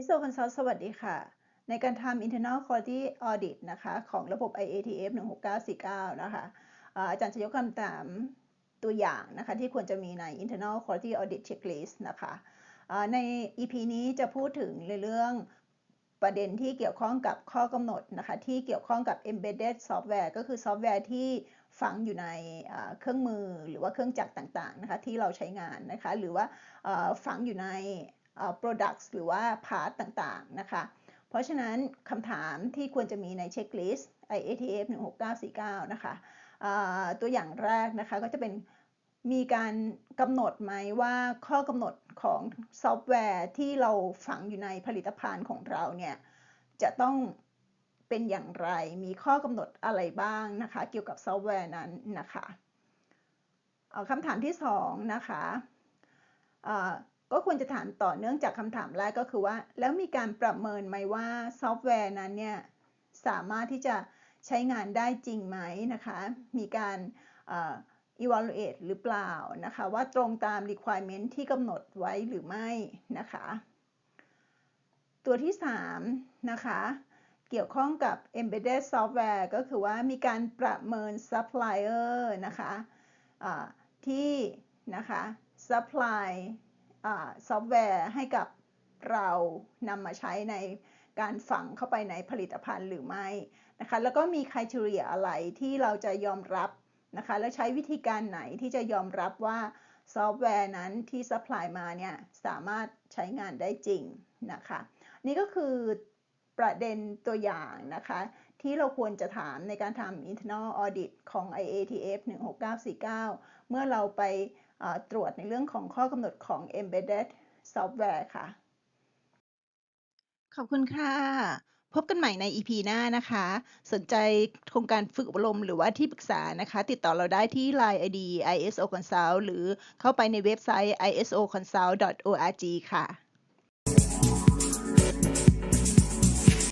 ISO Consult สวัสดีค่ะ ในการทำ Internal Quality Audit นะคะ ของระบบ IATF 16949 นะคะอาจารย์จะยกคำถามตัวอย่างนะคะ ที่ควรจะมีใน Internal Quality Audit Checklist นะคะใน EP นี้จะพูดถึงในเรื่องประเด็นที่เกี่ยวข้องกับข้อกำหนดนะคะ ที่เกี่ยวข้องกับ embedded software ก็คือซอฟต์แวร์ที่ฝังอยู่ในเครื่องมือหรือว่าเครื่องจักรต่างๆนะคะที่เราใช้งานนะคะ หรือว่าฝังอยู่ใน products หรือว่า part ต่างๆ นะคะ เพราะฉะนั้นคำถามที่ควรจะมีในเช็คลิสต์ IATF 16949 นะคะตัวอย่างแรกนะคะก็จะเป็นมีการกำหนดไหมว่าข้อกำหนดของซอฟต์แวร์ที่เราฝังอยู่ในผลิตภัณฑ์ของเราเนี่ย จะต้องเป็นอย่างไร มีข้อกำหนดอะไรบ้างนะคะ เกี่ยวกับซอฟต์แวร์นั้นนะคะคำถามที่สองนะคะ ก็ควรจะถามต่อเนื่องจากคำถามแรกก็คือว่า แล้วมีการประเมินไหมว่าซอฟต์แวร์นั้นเนี่ยสามารถที่จะใช้งานได้จริงไหมนะคะ มีการ evaluate หรือเปล่านะคะ ว่าตรงตาม requirement ที่กำหนดไว้หรือไม่นะคะ ตัวที่ 3 นะคะ เกี่ยวข้องกับ embedded software ก็คือว่ามีการประเมิน supplier นะคะะที่นะคะ supply ซอฟต์แวร์ให้กับเรานำมาใช้ในการฝังเข้าไปในผลิตภัณฑ์หรือไม่นะคะ แล้วก็มีคุณทีเรียอะไรที่เราจะยอมรับนะคะ และใช้วิธีการไหนที่จะยอมรับว่าซอฟต์แวร์นั้นที่ซัพพลายมาเนี่ยสามารถใช้งานได้จริงนะคะ นี่ก็คือประเด็นตัวอย่างนะคะ ที่เราควรจะถามในการทำ internal audit ของ IATF 16949 เมื่อเราไป ตรวจในเรื่องของข้อกำหนดของ embedded software ค่ะ ขอบคุณค่ะ พบกันใหม่ใน EP หน้านะคะ สนใจโครงการฝึกอบรมหรือว่าที่ปรึกษานะคะ ติดต่อเราได้ที่ Line ID ISO Consult หรือเข้าไปในเว็บไซต์ isoconsult.org ค่ะ